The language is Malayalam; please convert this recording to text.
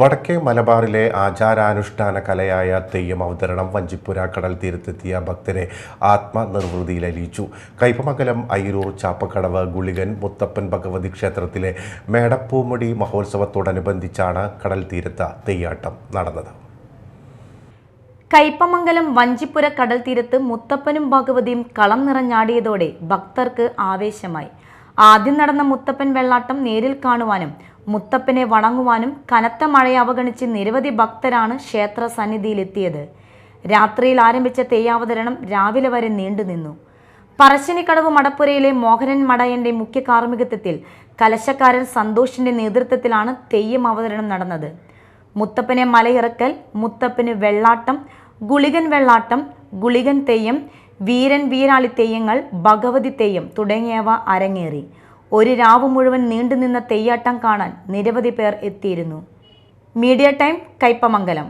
വടക്കേ മലബാറിലെ ആചാരാനുഷ്ഠാന കലയായ തെയ്യം അവതരണം വഞ്ചിപ്പുര കടൽ തീരത്തെത്തിയ ഭക്തരെ ആത്മനിർവൃതിയിൽ അലിയിച്ചു. കൈപ്പമംഗലം അയിരൂർ ചാപ്പക്കടവ് ഗുളികൻ മുത്തപ്പൻ ഭഗവതി ക്ഷേത്രത്തിലെ മേടപ്പൂമുടി മഹോത്സവത്തോടനുബന്ധിച്ചാണ് കടൽ തീരത്ത് തെയ്യാട്ടം നടന്നത്. കൈപ്പമംഗലം വഞ്ചിപ്പുര കടൽ തീരത്ത് മുത്തപ്പനും ഭഗവതിയും കളം നിറഞ്ഞാടിയതോടെ ഭക്തർക്ക് ആവേശമായി. ആദ്യം നടന്ന മുത്തപ്പൻ വെള്ളാട്ടം നേരിൽ കാണുവാനും മുത്തപ്പനെ വണങ്ങുവാനും കനത്ത മഴയെ അവഗണിച്ച് നിരവധി ഭക്തരാണ് ക്ഷേത്ര സന്നിധിയിലെത്തിയത് രാത്രിയിൽ ആരംഭിച്ച തെയ്യാവതരണം രാവിലെ വരെ നീണ്ടുനിന്നു. പറശ്ശിനിക്കടവ് മടപ്പുരയിലെ മോഹനൻ മടയന്റെ മുഖ്യ കാർമ്മികത്വത്തിൽ കലശക്കാരൻ സന്തോഷിന്റെ നേതൃത്വത്തിലാണ് തെയ്യം അവതരണം നടന്നത്. മുത്തപ്പനെ മലയിറക്കൽ മുത്തപ്പന് വെള്ളാട്ടം ഗുളികൻ വെള്ളാട്ടം ഗുളികൻ തെയ്യം വീരൻ വീരാളി തെയ്യങ്ങൾ ഭഗവതി തെയ്യം തുടങ്ങിയവ അരങ്ങേറി. ഒരു രാവ് മുഴുവൻ നീണ്ടുനിന്ന തെയ്യാട്ടം കാണാൻ നിരവധി പേർ എത്തിയിരുന്നു. Media time Kaipamangalam.